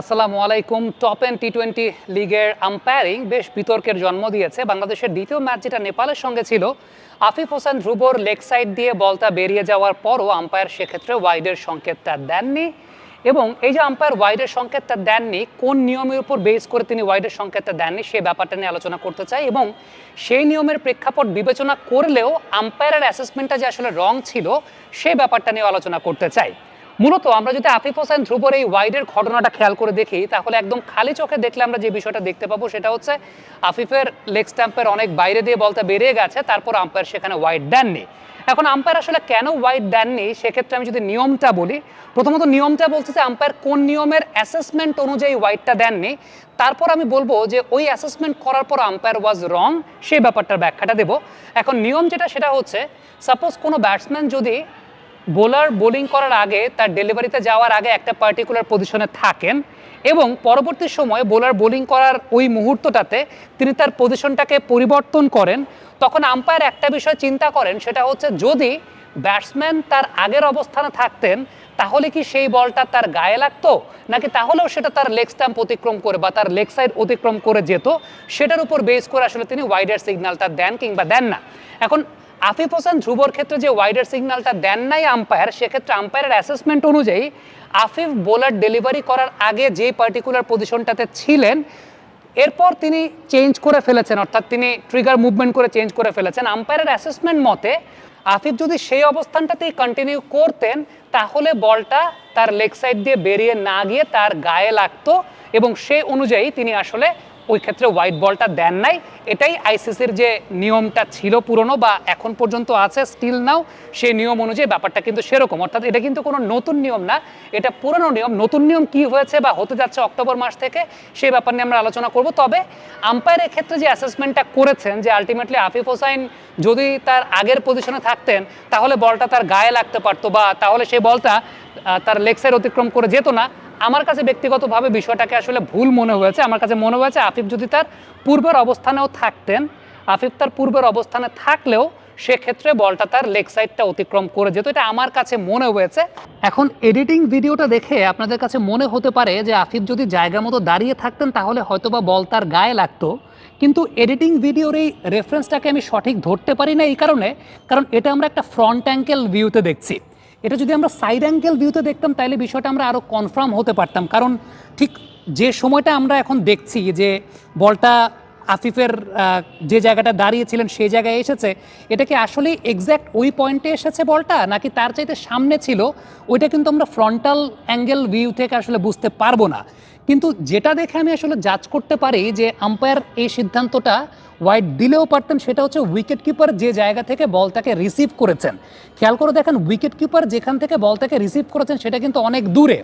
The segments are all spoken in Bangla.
আসসালামু আলাইকুম। টপ এন্ড টি টোয়েন্টি লিগের আম্পায়ারিং বেশ বিতর্কের জন্ম দিয়েছে। বাংলাদেশের দ্বিতীয় ম্যাচ যেটা নেপালের সঙ্গে ছিল, আফিফ হোসেন ধ্রুবর লেগ সাইড দিয়ে বলটা বেরিয়ে যাওয়ার পরও আম্পায়ার সেক্ষেত্রে ওয়াইডের সংকেতটা দেননি। এবং এই যে আম্পায়ার ওয়াইডের সংকেতটা দেননি, কোন নিয়মের উপর বেস করে তিনি ওয়াইডের সংকেতটা দেননি সেই ব্যাপারটা নিয়ে আলোচনা করতে চাই। এবং সেই নিয়মের প্রেক্ষাপট বিবেচনা করলেও আম্পায়ারের অ্যাসেসমেন্টটা যে আসলে রং ছিল সেই ব্যাপারটা নিয়ে আলোচনা করতে চাই। মূলত আমরা যদি আফিফ হোসেন ধ্রুবর এই ওয়াইডের ঘটনাটা খেয়াল করে দেখি, তাহলে একদম খালি চোখে দেখলে আমরা যে বিষয়টা দেখতে পাবো সেটা হচ্ছে আফিফের লেগ স্ট্যাম্পের অনেক বাইরে দিয়ে বলটা বেরিয়ে গেছে, তারপর আম্পায়ার সেখানে ওয়াইড দেননি। এখন আম্পায়ার আসলে কেন ওয়াইড দেননি? সেক্ষেত্রে আমি যদি নিয়মটা বলি, প্রথমত নিয়মটা বলছে যে আম্পায়ার কোন নিয়মের অ্যাসেসমেন্ট অনুযায়ী ওয়াইডটা দেননি। তারপর আমি বলব যে ওই অ্যাসেসমেন্ট করার পর আম্পায়ার ওয়াজ রং সেই ব্যাপারটার ব্যাখ্যাটা দেবো। এখন নিয়ম যেটা, সেটা হচ্ছে সাপোজ কোনো ব্যাটসম্যান যদি বোলার বোলিং করার আগে তার ডেলিভারিতে যাওয়ার আগে একটা পার্টিকুলার পজিশনে থাকেন এবং পরবর্তী সময়ে বোলার বোলিং করার ওই মুহূর্তটাতে তিনি তার পজিশনটাকে পরিবর্তন করেন। তখন আম্পায়ার একটা বিষয় চিন্তা করেন, সেটা হচ্ছে যদি ব্যাটসম্যান তার আগের অবস্থানে থাকতেন, তাহলে কি সেই বলটা তার গায়ে লাগতো? নাকি তাহলেও সেটা তার লেগ স্ট্যাম্প অতিক্রম করে বা তার লেগ সাইড অতিক্রম করে যেত? সেটার উপর বেস করে আসলে তিনি ওয়াইডার সিগন্যালটা দেন কিংবা দেন না। এখন আফিফ হোসেন ধ্রুবর ক্ষেত্রে যে ওয়াইডার সিগন্যালটা দেন নাই আম্পায়ার সেক্ষেত্রে আম্পায়ারের অ্যাসেসমেন্ট অনুযায়ী আফিফ বোলার ডেলিভারি করার আগে যে পার্টিকুলার পজিশনটাতে ছিলেন, এরপর তিনি চেঞ্জ করে ফেলেছেন, অর্থাৎ তিনি ট্রিগার মুভমেন্ট করে চেঞ্জ করে ফেলেছেন। আম্পায়ারের অ্যাসেসমেন্ট মতে, আফিফ যদি সেই অবস্থানটাতেই কন্টিনিউ করতেন, তাহলে বলটা তার লেগ সাইড দিয়ে বেরিয়ে না গিয়ে তার গায়ে লাগতো এবং সে অনুযায়ী তিনি আসলে ওই ক্ষেত্রে হোয়াইট বলটা দেন নাই। এটাই আইসিসির যে নিয়মটা ছিল পুরনো বা এখন পর্যন্ত আছে স্টিল নাও সেই নিয়ম অনুযায়ী ব্যাপারটা কিন্তু সেরকম। অর্থাৎ এটা কিন্তু কোনো নতুন নিয়ম না, এটা পুরনো নিয়ম। নতুন নিয়ম কি হয়েছে বা হতে যাচ্ছে অক্টোবর মাস থেকে, সেই ব্যাপার নিয়ে আমরা আলোচনা করব। তবে আম্পায়ারের ক্ষেত্রে যে অ্যাসেসমেন্টটা করেছেন, যে আলটিমেটলি আফিফ হোসাইন যদি তার আগের পজিশনে থাকতেন, তাহলে বলটা তার গায়ে লাগতে পারতো বা তাহলে সেই বলটা তার লেগ সাইড অতিক্রম করে যেত না। আমার কাছে ব্যক্তিগতভাবে বিষয়টাকে আসলে ভুল মনে হয়েছে। আমার কাছে মনে হয়েছে আফিফ যদি তার পূর্বের অবস্থানেও থাকতেন আফিফ তার পূর্বের অবস্থানে থাকলেও সেক্ষেত্রে বলটা তার লেগ সাইডটা অতিক্রম করে যেত। এটা আমার কাছে মনে হয়েছে। এখন এডিটিং ভিডিওটা দেখে আপনাদের কাছে মনে হতে পারে যে আফিফ যদি জায়গা মতো দাঁড়িয়ে থাকতেন, তাহলে হয়তোবা বল তার গায়ে লাগতো। কিন্তু এডিটিং ভিডিওর এই রেফারেন্সটাকে আমি সঠিক ধরতে পারি না এই কারণে, কারণ এটা আমরা একটা ফ্রন্ট অ্যাঙ্কেল ভিউতে দেখছি। এটা যদি আমরা সাইড অ্যাঙ্গেল ভিউতে দেখতাম, তাহলে বিষয়টা আমরা আরও কনফার্ম হতে পারতাম। কারণ ঠিক যে সময়টা আমরা এখন দেখছি যে বলটা আফিফের যে জায়গাটা দাঁড়িয়েছিলেন সেই জায়গায় এসেছে। এটা কি আসলে এক্স্যাক্ট ওই পয়েন্টে এসেছে বলটা, নাকি তার চাইতে সামনে ছিল? ওইটা কিন্তু আমরা ফ্রন্টাল অ্যাঙ্গেল ভিউ থেকে আসলে বুঝতে পারব না। কিন্তু যেটা দেখে আমি আসলে জাজ করতে পারি যে আম্পায়ার এই সিদ্ধান্তটা ওয়াইড দিলেও পারতেন, সেটা হচ্ছে উইকেট কিপার যে জায়গা থেকে বলটাকে রিসিভ করেছেন। খেয়াল করে দেখেন উইকেট কিপার যেখান থেকে বলটাকে রিসিভ করেছেন, সেটা কিন্তু অনেক দূরে।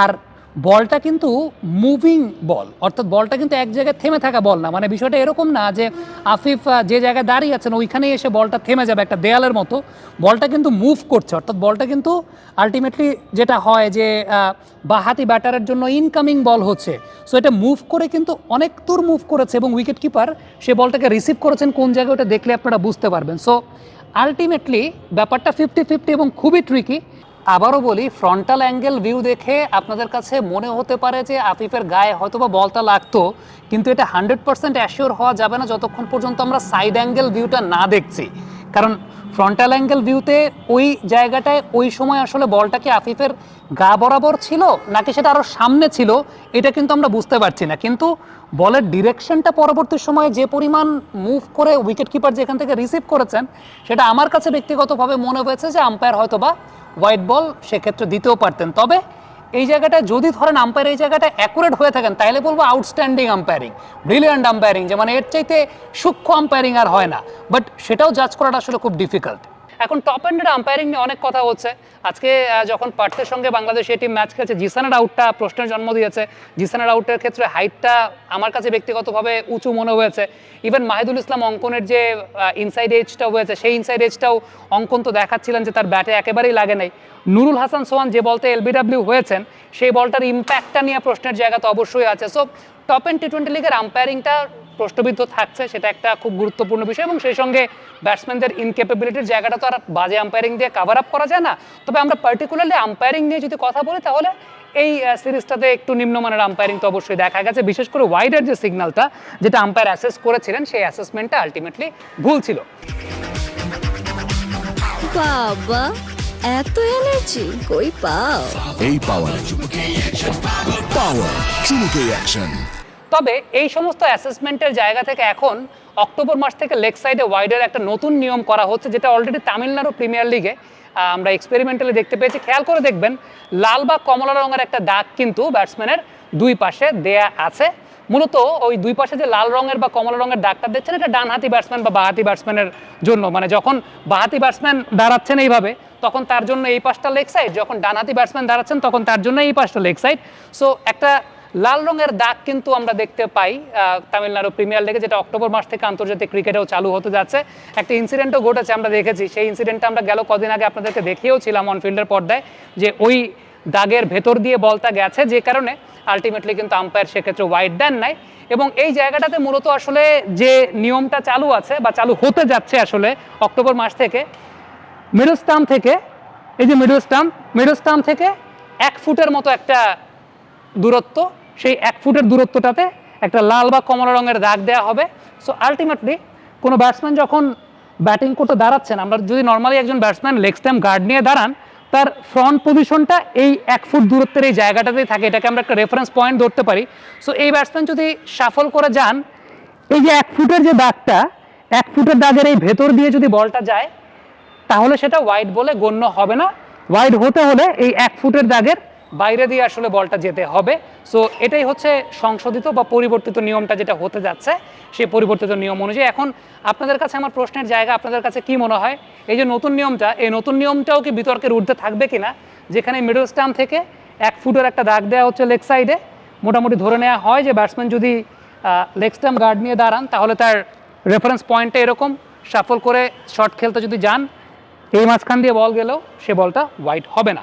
আর বলটা কিন্তু মুভিং বল অর্থাৎ বলটা কিন্তু এক জায়গায় থেমে থাকা বল না। মানে বিষয়টা এরকম না যে আফিফ যে জায়গায় দাঁড়িয়ে আছেন, ওইখানেই এসে বলটা থেমে যাবে একটা দেয়ালের মতো। বলটা কিন্তু মুভ করছে, অর্থাৎ বলটা কিন্তু আলটিমেটলি যেটা হয় যে বাহাতি ব্যাটারের জন্য ইনকামিং বল হচ্ছে। সো এটা মুভ করে কিন্তু অনেক দূর মুভ করেছে এবং উইকেট কিপার সে বলটাকে রিসিভ করেছেন কোন জায়গায় ওটা দেখলে আপনারা বুঝতে পারবেন। সো আলটিমেটলি ব্যাপারটা ফিফটি ফিফটি এবং খুবই ট্রিকি আবারও বলি ফ্রন্টাল অ্যাঙ্গেল ভিউ দেখে আপনাদের কাছে মনে হতে পারে যে আফিফের গায়ে হয়তোবা বলটা লাগতো, কিন্তু এটা হান্ড্রেড পার্সেন্ট অ্যাসিওর হওয়া যাবে না যতক্ষণ পর্যন্ত আমরা সাইড অ্যাঙ্গেল ভিউটা না দেখছি। কারণ ফ্রন্টাল অ্যাঙ্গেল ভিউতে ওই জায়গাটায় ওই সময় আসলে বলটা কি আফিফের গা বরাবর ছিল, নাকি সেটা আরও সামনে ছিল, এটা কিন্তু আমরা বুঝতে পারছি না। কিন্তু বলের ডিরেকশনটা পরবর্তী সময়ে যে পরিমাণ মুভ করে উইকেট কিপার যেখান থেকে রিসিভ করেছেন, সেটা আমার কাছে ব্যক্তিগতভাবে মনে হয়েছে যে আম্পায়ার হয়তোবা হোয়াইট বল সেক্ষেত্রে দিতেও পারতেন। তবে এই জায়গাটা যদি ধরেন আম্পায়ার এই জায়গাটা অ্যাকুরেট হয়ে থাকেন তাহলে বলব আউটস্ট্যান্ডিং আম্পায়ারিং ব্রিলিয়ান্ট আম্পায়ারিং যে মানে এর চাইতে সূক্ষ্ম আম্পায়ারিং আর হয় না। বাট সেটাও জাজ করাটা আসলে খুব ডিফিকাল্ট এখন টপ এন্ডের আম্পায়ারিং নিয়ে অনেক কথা হচ্ছে। আজকে যখন পার্থের সঙ্গে বাংলাদেশ টিম ম্যাচ খেলছে, জিসানের আউটটা প্রশ্নের জন্ম দিয়েছে। জিসানের আউটের ক্ষেত্রে হাইটটা আমার কাছে ব্যক্তিগতভাবে উঁচু মনে হয়েছে। ইভেন মাহিদুল ইসলাম অঙ্কনের যে ইনসাইড এজটা হয়েছে, সেই ইনসাইড এজটাও অঙ্কন তো দেখাচ্ছিলেন যে তার ব্যাটে একেবারেই লাগে নাই। নুরুল হাসান সোহান যে বলতে এলবিডাব্লিউ হয়েছেন, সেই বলটার ইম্প্যাক্টটা নিয়ে প্রশ্নের জায়গা তো অবশ্যই আছে। So top end T twenty লিগের আম্পায়ারিংটা প্রশ্নবিদ্ধ থাকছে সেটা একটা খুব গুরুত্বপূর্ণ বিষয় এবং সেই সঙ্গে ব্যাটসম্যানদের ইনক্যাপেবিলিটির জায়গাটা তো আর বাজে আম্পায়ারিং দিয়ে কাভার আপ করা যায় না। তবে আমরা পার্টিকুলারলি আম্পায়ারিং নিয়ে যদি কথা বলি তাহলে এই সিরিজটাতে একটু নিম্নমানের আম্পায়ারিং তো অবশ্যই দেখা গেছে। বিশেষ করে ওয়াইডের যে সিগন্যালটা যেটা আম্পায়ার অ্যাসেস করেছিলেন সেই অ্যাসেসমেন্টটা আলটিমেটলি ভুল ছিল। বাবা এত এনার্জি কই পাও? এই পাওয়ার পাওয়ার চুমুকে অ্যাকশন তবে এই সমস্ত অ্যাসেসমেন্টের জায়গা থেকে এখন অক্টোবর মাস থেকে লেগ সাইডে ওয়াইডের একটা নতুন নিয়ম করা হচ্ছে, যেটা অলরেডি তামিলনাড়ু প্রিমিয়ার লিগে আমরা এক্সপেরিমেন্টালি দেখতে পেয়েছি। খেয়াল করে দেখবেন, লাল বা কমলা রঙের একটা দাগ কিন্তু ব্যাটসম্যানের দুই পাশে দেয়া আছে। মূলত ওই দুই পাশে যে লাল রঙের বা কমলা রঙের দাগটা দেখছেন এটা ডানহাতি ব্যাটসম্যান বা বাহাতি ব্যাটসম্যানের জন্য। মানে যখন বাহাতি ব্যাটসম্যান দাঁড়াচ্ছেন এইভাবে, তখন তার জন্য এই পাশটা লেগ সাইড যখন ডানহাতি ব্যাটসম্যান দাঁড়াচ্ছেন, তখন তার জন্য এই পাশটা লেগ সাইড সো একটা লাল রঙের দাগ কিন্তু আমরা দেখতে পাই তামিলনাড়ু প্রিমিয়ার লিগে, যেটা অক্টোবর মাস থেকে আন্তর্জাতিক ক্রিকেটেও চালু হতে যাচ্ছে। একটা ইনসিডেন্টও ঘটেছে, আমরা দেখেছি। সেই ইনসিডেন্টটা আমরা গেল কদিন আগে আপনাদেরকে দেখিয়েও ছিলাম অনফিল্ডের পর্দায়, যে ওই দাগের ভেতর দিয়ে বলটা গেছে, যে কারণে আলটিমেটলি কিন্তু আম্পায়ার সেক্ষেত্রে ওয়াইড দেন নাই। এবং এই জায়গাটাতে মূলত আসলে যে নিয়মটা চালু আছে, বা চালু হতে যাচ্ছে আসলে অক্টোবর মাস থেকে মিডল স্টাম্প থেকে, এই যে মিডল স্টাম্প মিডল স্টাম্প থেকে এক ফুটের মতো একটা দূরত্ব সেই এক ফুটের দূরত্বটাতে একটা লাল বা কমলা রঙের দাগ দেওয়া হবে। সো আলটিমেটলি কোনো ব্যাটসম্যান যখন ব্যাটিং করতে দাঁড়াচ্ছেন, আমরা যদি নর্মালি একজন ব্যাটসম্যান লেগ স্ট্যাম্প গার্ড নিয়ে দাঁড়ান, তার ফ্রন্ট পজিশনটা এই এক ফুট দূরত্বের এই জায়গাটাতেই থাকে। এটাকে আমরা একটা রেফারেন্স পয়েন্ট ধরতে পারি। সো এই ব্যাটসম্যান যদি সাফল করে যান, এই যে এক ফুটের যে দাগটা, এক ফুটের দাগের এই ভেতর দিয়ে যদি বলটা যায়, তাহলে সেটা ওয়াইড বলে গণ্য হবে না। ওয়াইড হতে হলে এই এক ফুটের দাগের বাইরে দিয়ে আসলে বলটা যেতে হবে। সো এটাই হচ্ছে সংশোধিত বা পরিবর্তিত নিয়মটা যেটা হতে যাচ্ছে সেই পরিবর্তিত নিয়ম অনুযায়ী। এখন আপনাদের কাছে আমার প্রশ্নের জায়গা, আপনাদের কাছে কি মনে হয়? এই যে নতুন নিয়মটা, এই নতুন নিয়মটাও কি বিতর্কের ঊর্ধ্বে থাকবে কিনা? যেখানে মিডল স্টাম্প থেকে এক ফুটের একটা দাগ দেওয়া হচ্ছে লেগ সাইডে মোটামুটি ধরে নেওয়া হয় যে ব্যাটসম্যান যদি লেগ স্টাম্প গার্ড নিয়ে দাঁড়ান, তাহলে তার রেফারেন্স পয়েন্টটা এরকম। সাফল করে শর্ট খেলতে যদি যান, এই মাঝখান দিয়ে বল গেলেও সে বলটা হোয়াইট হবে না।